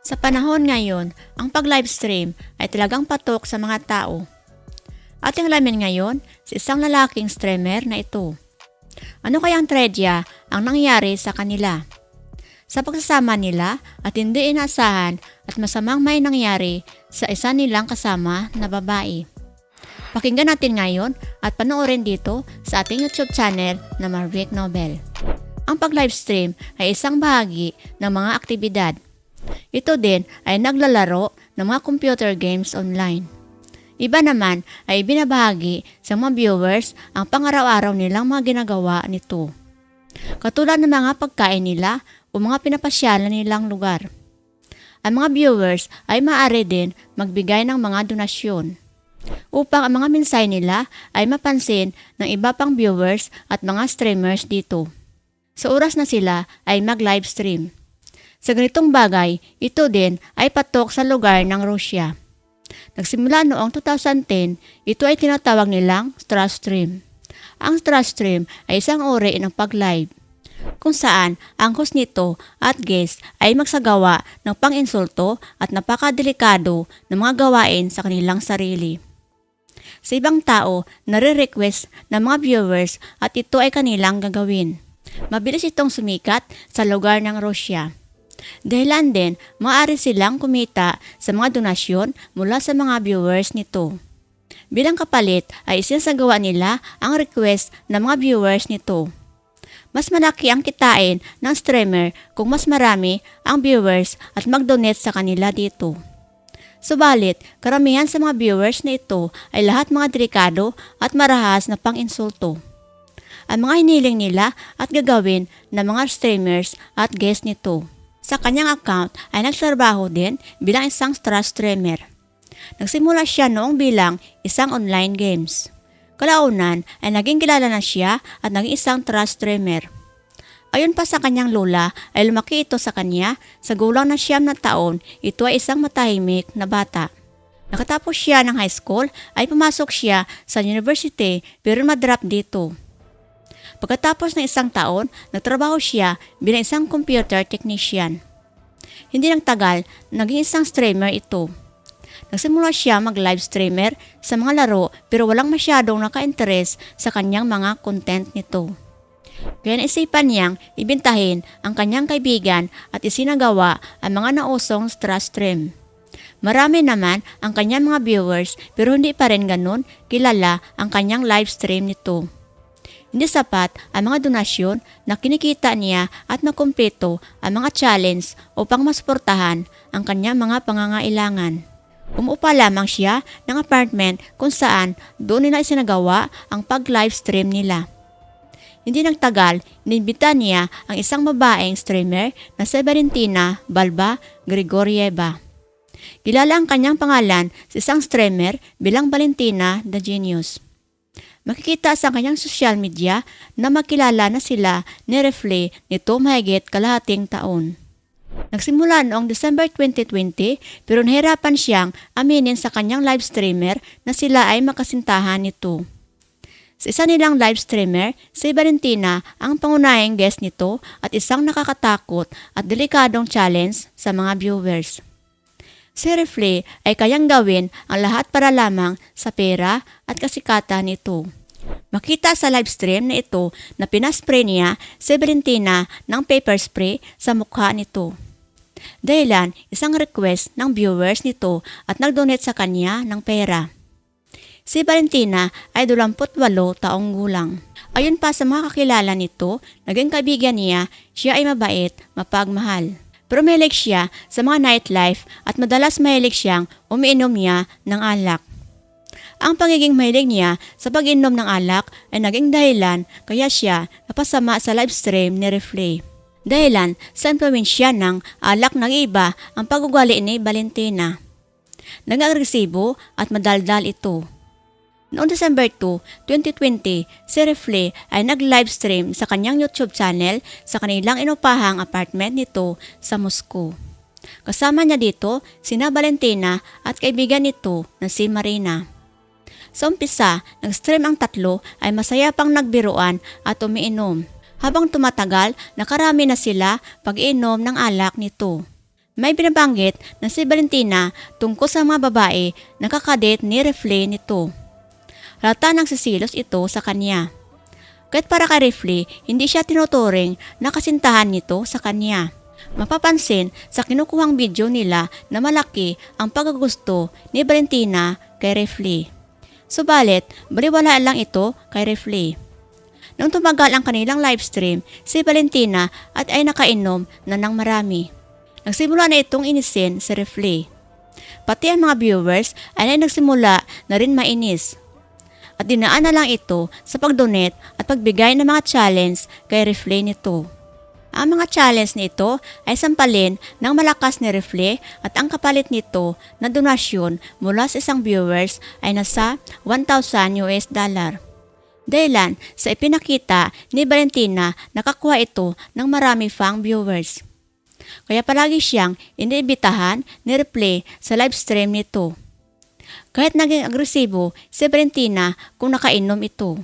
Sa panahon ngayon, ang pag-livestream ay talagang patok sa mga tao. Ating alamin ngayon si isang lalaking streamer na ito. Ano kayang tredya ang nangyari sa kanila? Sa pagsasama nila at hindi inaasahan at masamang may nangyari sa isa nilang kasama na babae. Pakinggan natin ngayon at panoorin dito sa ating YouTube channel na Marvick Nobel. Ang pag-livestream ay isang bahagi ng mga aktibidad ito din ay naglalaro ng mga computer games online. Iba naman ay binabahagi sa mga viewers ang pangaraw-araw nilang mga ginagawa nito. Katulad ng mga pagkain nila o mga pinapasyalan nilang lugar. Ang mga viewers ay maaari din magbigay ng mga donasyon upang ang mga mensahe nila ay mapansin ng iba pang viewers at mga streamers dito. Sa oras na sila ay mag-livestream. Sa ganitong bagay, ito din ay patok sa lugar ng Rusya. Nagsimula noong 2010, ito ay tinatawag nilang Starstream. Ang Starstream ay isang uri ng pag-live kung saan ang host nito at guest ay magsagawa ng pang-insulto at napakadelikado ng mga gawain sa kanilang sarili. Sa ibang tao, nare-request ng mga viewers at ito ay kanilang gagawin. Mabilis itong sumikat sa lugar ng Rusya. Dahilan din, maaari silang kumita sa mga donasyon mula sa mga viewers nito. Bilang kapalit ay isinasagawa nila ang request ng mga viewers nito. Mas malaki ang kitain ng streamer kung mas marami ang viewers at mag-donate sa kanila dito. Subalit, karamihan sa mga viewers na ito ay lahat mga delikado at marahas na pang-insulto. Ang mga hiniling nila at gagawin ng mga streamers at guests nito. Sa kanyang account ay nagtrabaho din bilang isang star streamer. Nagsimula siya noong bilang isang online games. Kalaunan ay naging kilala na siya at naging isang trust streamer. Ayon pa sa kanyang lola ay lumaki ito sa kanya sa gulang na siyam na taon, ito ay isang matahimik na bata. Nakatapos siya ng high school ay pumasok siya sa university pero madrop dito. Pagkatapos ng isang taon, nagtrabaho siya bilang isang computer technician. Hindi nang tagal, naging isang streamer ito. Nagsimula siya mag-live streamer sa mga laro pero walang masyadong naka-interest sa kanyang mga content nito. Kaya naisipan niyang ibintahin ang kanyang kaibigan at isinagawa ang mga nausong stress stream. Marami naman ang kanyang mga viewers pero hindi pa rin ganun kilala ang kanyang live stream nito. Hindi sapat ang mga donasyon na kinikita niya at nakumpleto ang mga challenge upang masuportahan ang kanyang mga pangangailangan. Umupa lamang siya ng apartment kung saan doon nila isinagawa ang pag-livestream nila. Hindi nagtagal, inimbita niya ang isang babaeng streamer na si Valentina Balba Grigorieva. Kilala ang kanyang pangalan sa isang streamer bilang Valentina the Genius. Makikita sa kanyang social media na makilala na sila ni Refle nito mahigit kalahating taon. Nagsimula noong December 2020 pero nahirapan siyang aminin sa kanyang live streamer na sila ay makasintahan nito. Sa isa nilang live streamer, si Valentina ang pangunahing guest nito at isang nakakatakot at delikadong challenge sa mga viewers. Si Refle ay kayang gawin ang lahat para lamang sa pera at kasikatan nito. Makita sa live stream na ito na pinaspray niya si Valentina ng paper spray sa mukha nito. Dahilan isang request ng viewers nito at nagdonate sa kanya ng pera. Si Valentina ay 28 taong gulang. Ayon pa sa mga kakilala nito, naging kaibigan niya, siya ay mabait, mapagmahal. Pero mahilig siya sa mga nightlife at madalas mahilig siyang umiinom niya ng alak. Ang pagiging mahilig niya sa pag-inom ng alak ay naging dahilan kaya siya napasama sa live stream ni Reflay. Dahilan sa impluensya ng alak ng iba ang pag-ugali ni Valentina. Nag-agresibo at madaldal ito. Noong December 2, 2020, si Refle ay nag-live stream sa kanyang YouTube channel sa kanilang inupahang apartment nito sa Moscow. Kasama niya dito sina Valentina at kaibigan nito na si Marina. Sa umpisa, nag-stream ang tatlo ay masaya pang nagbiruan at umiinom. Habang tumatagal, nakarami na sila pag-inom ng alak nito. May binabanggit na si Valentina tungkol sa mga babae na kakadate ni Refle nito. Rata ng sisilos ito sa kanya. Kahit para kay Refle, hindi siya tinuturing na kasintahan nito sa kanya. Mapapansin sa kinukuhang video nila na malaki ang pagkagusto ni Valentina kay Refle. Subalit, baliwala lang ito kay Refle. Nung tumagal ang kanilang livestream, si Valentina at ay nakainom na ng marami. Nagsimula na itong inisin si Refle. Pati ang mga viewers ay nagsimula na rin mainis. At dinaan na lang ito sa pagdonate at pagbigay ng mga challenge kay Refle nito. Ang mga challenge nito ay sampalin ng malakas ni Refle at ang kapalit nito na donasyon mula sa isang viewers ay nasa 1,000 US dollar. Dahilan sa ipinakita ni Valentina nakakuha ito ng marami pang viewers. Kaya palagi siyang iniibitahan ni Replay sa live stream nito. Kahit naging agresibo si Valentina kung nakainom ito.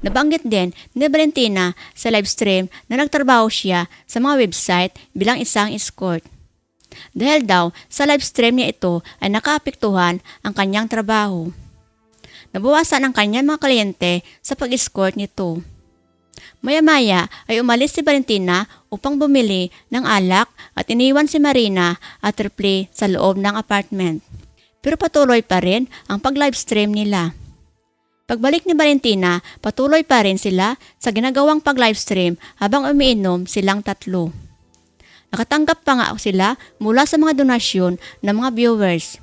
Nabanggit din ni Valentina sa live stream na nagtrabaho siya sa mga website bilang isang escort. Dahil daw sa live stream niya ito ay nakaapektuhan ang kanyang trabaho. Nabawasan ang kanyang mga kliyente sa pag-escort nito. Maya-maya ay umalis si Valentina upang bumili ng alak at iniwan si Marina at Ripley sa loob ng apartment. Pero patuloy pa rin ang pag-livestream nila. Pagbalik ni Valentina, patuloy pa rin sila sa ginagawang pag-livestream habang umiinom silang tatlo. Nakatanggap pa nga sila mula sa mga donasyon ng mga viewers.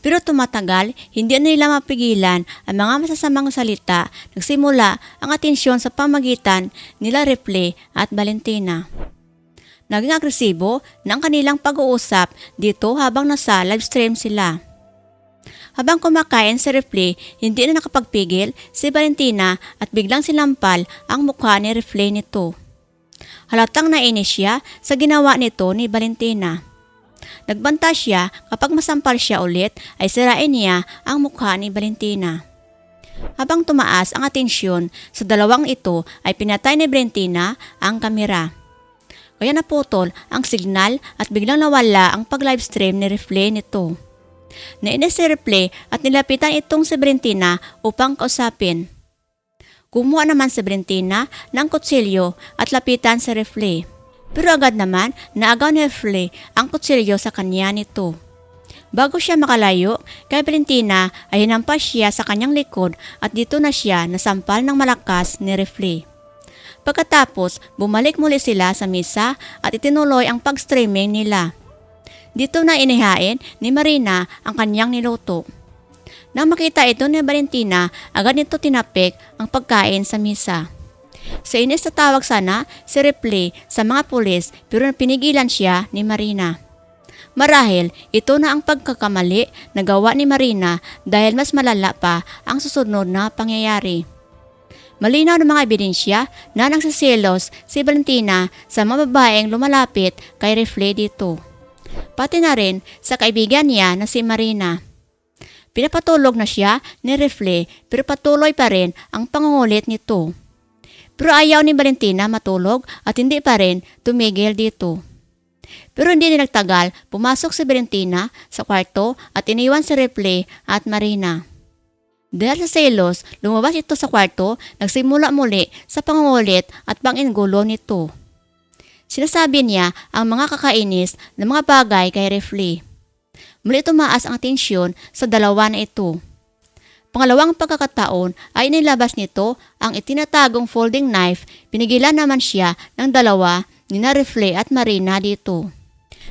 Pero tumatagal, hindi nila mapigilan ang mga masasamang salita. Nagsimula ang atensyon sa pamagitan nila Ripley at Valentina. Naging agresibo ang kanilang pag-uusap dito habang nasa livestream sila. Habang kumakain si Ripley, hindi na nakapagpigil si Valentina at biglang sinampal ang mukha ni Ripley nito. Halatang nainis siya sa ginawa nito ni Valentina. Nagbanta siya kapag masampal siya ulit ay sirain niya ang mukha ni Valentina. Habang tumaas ang atensyon sa dalawang ito ay pinatay ni Valentina ang kamera. Kaya naputol ang signal at biglang nawala ang pag-livestream ni Refle nito. Nainis si Refle at nilapitan itong si Valentina upang kausapin. Kumuha naman si Valentina ng kutsilyo at lapitan si Refle. Pero agad naman naagaw ni Refle ang kutsilyo sa kanya nito. Bago siya makalayo, kay Valentina ay hinampas siya sa kanyang likod at dito na siya nasampal ng malakas ni Refle. Pagkatapos, bumalik muli sila sa misa at itinuloy ang pag-streaming nila. Dito na inihain ni Marina ang kanyang niluto. Nang makita ito ni Valentina, agad nito tinapik ang pagkain sa misa. Sa inis na tawag sana si Ripley sa mga pulis pero pinigilan siya ni Marina. Marahil, ito na ang pagkakamali na gawa ni Marina dahil mas malala pa ang susunod na pangyayari. Malinaw ng mga ebidensya na nagsasilos si Valentina sa mga babaeng lumalapit kay Refle dito. Pati na rin sa kaibigan niya na si Marina. Pinapatulog na siya ni Refle pero patuloy pa rin ang pangungulit nito. Pero ayaw ni Valentina matulog at hindi pa rin tumigil dito. Pero hindi na nagtagal, pumasok si Valentina sa kwarto at iniwan si Ripley at Marina. Dahil sa selos, lumabas ito sa kwarto, nagsimula muli sa pangungulit at pangingulo nito. Sinasabi niya ang mga kakainis na mga bagay kay Ripley. Muli tumaas ang tensyon sa dalawa na ito. Pangalawang pagkakataon ay nilabas nito ang itinatagong folding knife, pinigilan naman siya ng dalawa ni Narifle at Marina dito.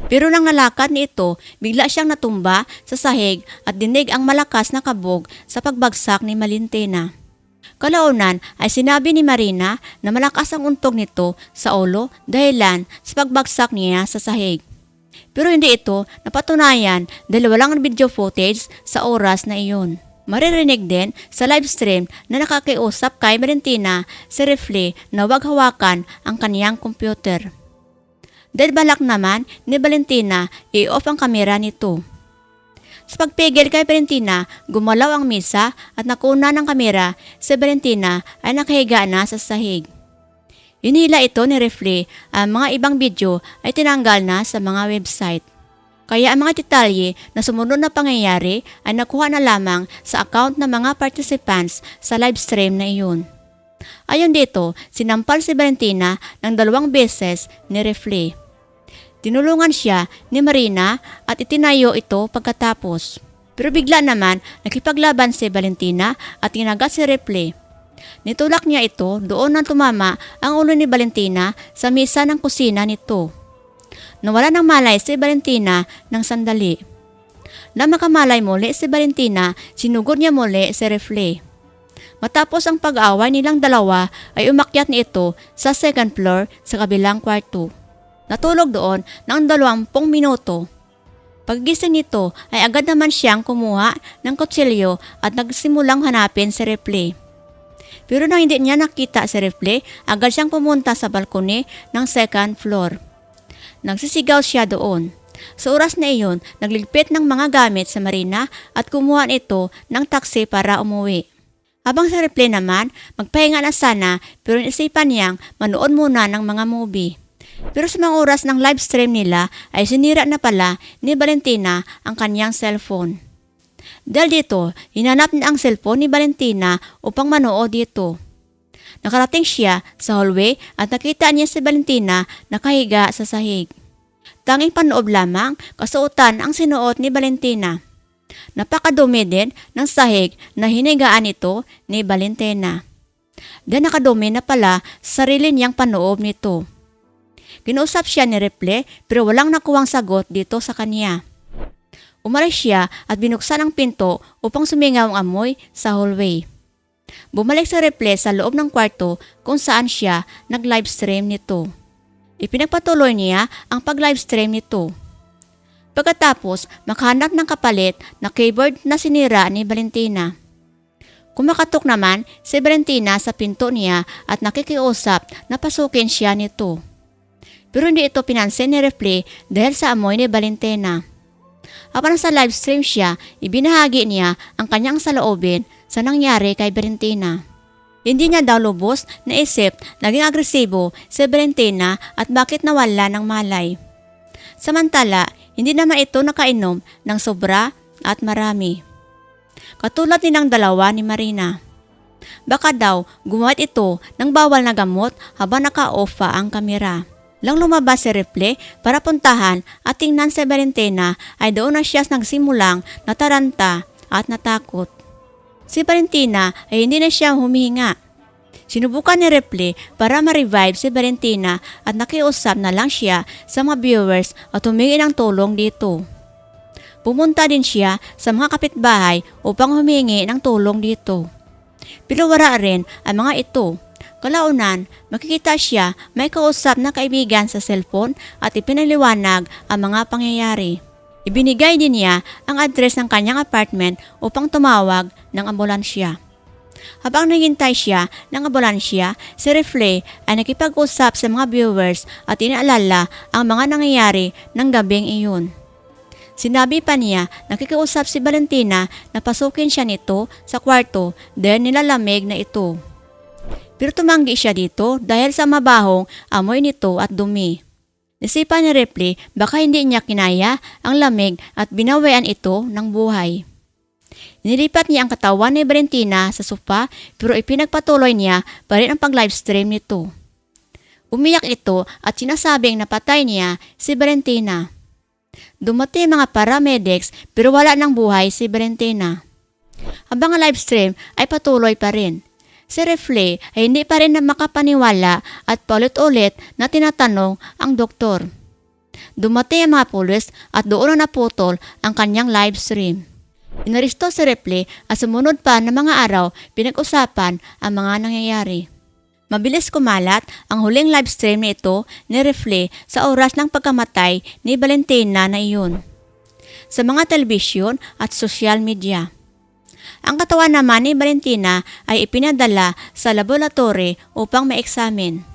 Pero nang nalakad ni ito, bigla siyang natumba sa sahig at dinig ang malakas na kabog sa pagbagsak ni Malintina. Kalaunan ay sinabi ni Marina na malakas ang untog nito sa ulo dahilan sa pagbagsak niya sa sahig. Pero hindi ito napatunayan dahil walang video footage sa oras na iyon. Maririnig din sa live stream na nakakiusap kay Valentina si Refle na wag hawakan ang kaniyang computer. Dahil balak naman ni Valentina i-off ang kamera nito. Sa pagpigil kay Valentina, gumalaw ang misa at nakuna ng kamera si Valentina ay nakahiga na sa sahig. Inila ito ni Refle, ang mga ibang video ay tinanggal na sa mga website. Kaya ang mga detalye na sumunod na pangyayari ay nakuha na lamang sa account ng mga participants sa live stream na iyon. Ayon dito, sinampal si Valentina ng dalawang beses ni Refle. Tinulungan siya ni Marina at itinayo ito pagkatapos. Pero bigla naman nakipaglaban si Valentina at tinagat si Refle. Nitulak niya ito doon nang tumama ang ulo ni Valentina sa misa ng kusina nito. Nawala ng malay si Valentina ng sandali. Na makamalay muli si Valentina, sinugod niya muli si Refle. Matapos ang pag-away nilang dalawa ay umakyat ni ito sa second floor sa kabilang kwarto. Natulog doon ng dalawampung minuto. Paggising nito ay agad naman siyang kumuha ng kutsilyo at nagsimulang hanapin si Refle. Pero nang hindi niya nakita si Refle, agad siyang pumunta sa balkone ng second floor. Nagsisigaw siya doon. Sa oras na iyon, nagligpit ng mga gamit sa marina at kumuha ito ng taxi para umuwi. Habang sa replay naman, magpahinga na sana pero isipan niyang manood muna ng mga movie. Pero sa mga oras ng live stream nila ay sinira na pala ni Valentina ang kanyang cellphone. Dahil dito, hinanap niya ang cellphone ni Valentina upang manood dito. Nakarating siya sa hallway at nakita niya si Valentina nakahiga sa sahig. Tanging panoob lamang kasuotan ang sinuot ni Valentina. Napakadumi din ng sahig na hinigaan ito ni Valentina. Dahil nakadumi na pala sa sarili niyang panoob nito. Kinausap siya ni Reple pero walang nakuwang sagot dito sa kanya. Umalis siya at binuksan ang pinto upang sumingaw ang amoy sa hallway. Bumalik sa Reple sa loob ng kwarto kung saan siya nag-live stream nito. Ipinagpatuloy niya ang pag-live stream nito. Pagkatapos, makahanap ng kapalit na keyboard na sinira ni Valentina. Kumakatok naman si Valentina sa pinto niya at nakikiusap na pasukin siya nito. Pero hindi ito pinansin ni Refle dahil sa amoy ni Valentina. Habang sa live stream siya, ibinahagi niya ang kanyang saloobin sa nangyari kay Valentina. Hindi niya daw lubos na isip naging agresibo si Valentina at bakit nawala ng malay. Samantala, hindi naman ito nakainom ng sobra at marami. Katulad nilang dalawa ni Marina. Baka daw gumamit ito ng bawal na gamot habang naka-off pa ang kamera. Lang lumabas si Ripley para puntahan at tingnan si Valentina ay doon na siya nagsimulang nataranta at natakot. Si Valentina ay hindi na siya humihinga. Sinubukan ni Ripley para ma-revive si Valentina at nakiusap na lang siya sa mga viewers at humingi ng tulong dito. Pumunta din siya sa mga kapitbahay upang humingi ng tulong dito. Pero wala rin ang mga ito. Kalaunan, makikita siya may kausap na kaibigan sa cellphone at ipinaliwanag ang mga pangyayari. Ibinigay din niya ang address ng kanyang apartment upang tumawag ng ambulansya. Habang naghintay siya ng ambulansya, si Refle ay nakipag-usap sa mga viewers at inaalala ang mga nangyayari ng gabing iyon. Sinabi pa niya nakikiusap si Valentina na pasukin siya nito sa kwarto dahil nilalamig na ito. Pero tumanggi siya dito dahil sa mabahong amoy nito at dumi. Nasipa ni Ripley baka hindi niya kinaya ang lamig at binawayan ito ng buhay. Nilipat niya ang katawan ni Valentina sa sofa pero ipinagpatuloy niya pa rin ang pag-livestream nito. Umiyak ito at sinasabing napatay niya si Valentina. Dumating mga paramedics pero wala ng buhay si Valentina. Habang ang livestream ay patuloy pa rin. Si Refle ay hindi pa rin na makapaniwala at paulit-ulit na tinatanong ang doktor. Dumating ang mga pulis at doon na naputol ang kanyang live stream. Inaristo si Refle at sumunod pa ng mga araw pinag-usapan ang mga nangyayari. Mabilis kumalat ang huling live stream na ito ni Refle sa oras ng pagkamatay ni Valentina na iyon. Sa mga telebisyon at social media. Ang katawan naman ni Valentina ay ipinadala sa laboratory upang maeksamin.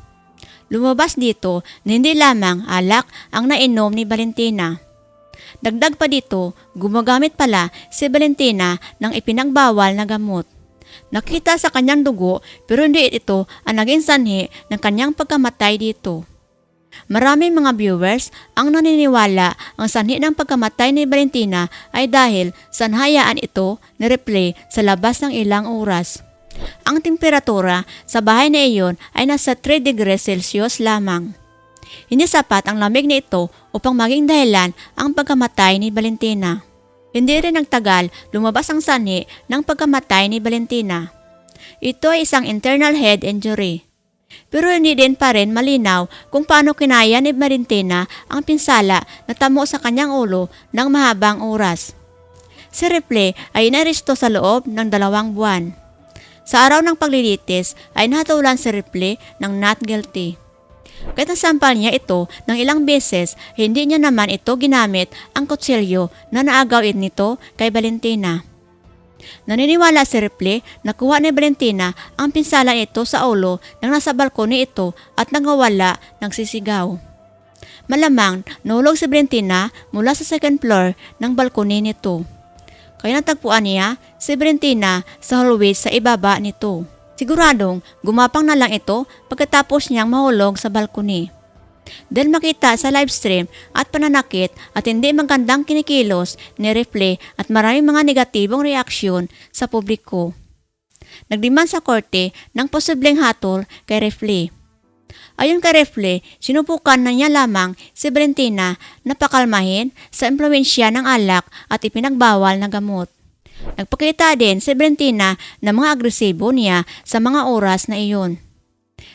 Lumabas dito na hindi lamang alak ang nainom ni Valentina. Dagdag pa dito, gumagamit pala si Valentina ng ipinagbawal na gamot. Nakita sa kanyang dugo pero hindi ito ang naging sanhi ng kanyang pagkamatay dito. Maraming mga viewers ang naniniwala ang sanhi ng pagkamatay ni Valentina ay dahil sanhayaan ito ni replay sa labas ng ilang oras. Ang temperatura sa bahay na iyon ay nasa 3 degrees Celsius lamang. Hindi sapat ang lamig na ito upang maging dahilan ang pagkamatay ni Valentina. Hindi rin nagtagal lumabas ang sanhi ng pagkamatay ni Valentina. Ito ay isang internal head injury. Pero hindi din pa rin malinaw kung paano kinaya ni Valentina ang pinsala na tamo sa kanyang ulo ng mahabang oras. Si Ripley ay inaresto sa loob ng dalawang buwan. Sa araw ng paglilitis ay nahatulan si Ripley ng not guilty. Kahit nasampal niya ito ng ilang beses, hindi niya naman ito ginamit ang kutsilyo na naagawin nito kay Valentina. Naniniwala si Ripley na kuha ni Valentina ang pinsala nito sa ulo nang nasa balkoni ito at nagawala ng sisigaw. Malamang nahulog si Valentina mula sa second floor ng balkoni nito. Kaya natagpuan niya si Valentina sa hallway sa ibaba nito. Siguradong gumapang na lang ito pagkatapos niyang mahulog sa balkoni. Dahil makita sa livestream at pananakit at hindi magandang kinikilos ni Refle at maraming mga negatibong reaksyon sa publiko. Nagdiman sa korte ng posibleng hatol kay Refle. Ayon kay Refle, sinubukan na niya lamang si Valentina na pakalmahin sa impluensya ng alak at ipinagbawal na gamot. Nagpakita din si Valentina na mga agresibo niya sa mga oras na iyon.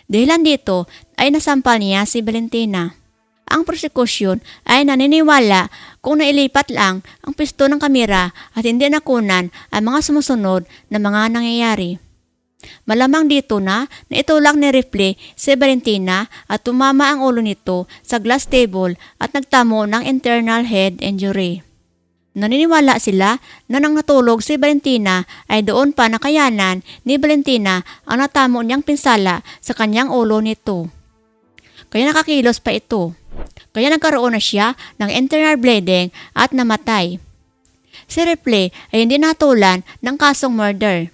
Dahilan dito ay nasampal niya si Valentina. Ang prosekusyon ay naniniwala kung nailipat lang ang pisto ng kamera at hindi nakunan ang mga sumusunod na mga nangyayari. Malamang dito na na itulak ni Ripley si Valentina at tumama ang ulo nito sa glass table at nagtamo ng internal head injury. Naniniwala sila na nang natulog si Valentina ay doon pa nakayanan ni Valentina ang natamo niyang pinsala sa kanyang ulo nito. Kaya nakakilos pa ito. Kaya nagkaroon na siya ng internal bleeding at namatay. Si Ripley ay hindi natulan ng kasong murder.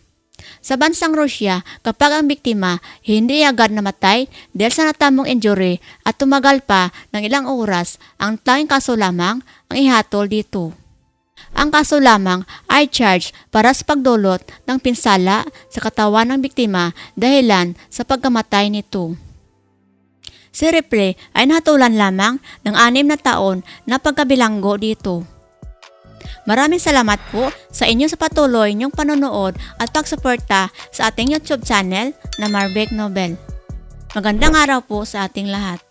Sa bansang Rusya, kapag ang biktima hindi agad namatay dahil sa natamong injury at tumagal pa ng ilang oras, ang tanging kaso lamang ang ihatol dito. Ang kaso lamang ay charge para sa pagdulot ng pinsala sa katawan ng biktima dahilan sa pagkamatay nito. Si Ripley ay nahatulan lamang ng anim na taon na pagkabilanggo dito. Maraming salamat po sa inyo sa patuloy niyong panonood at pagsuporta sa ating YouTube channel na Marbeck Nobel. Magandang araw po sa ating lahat.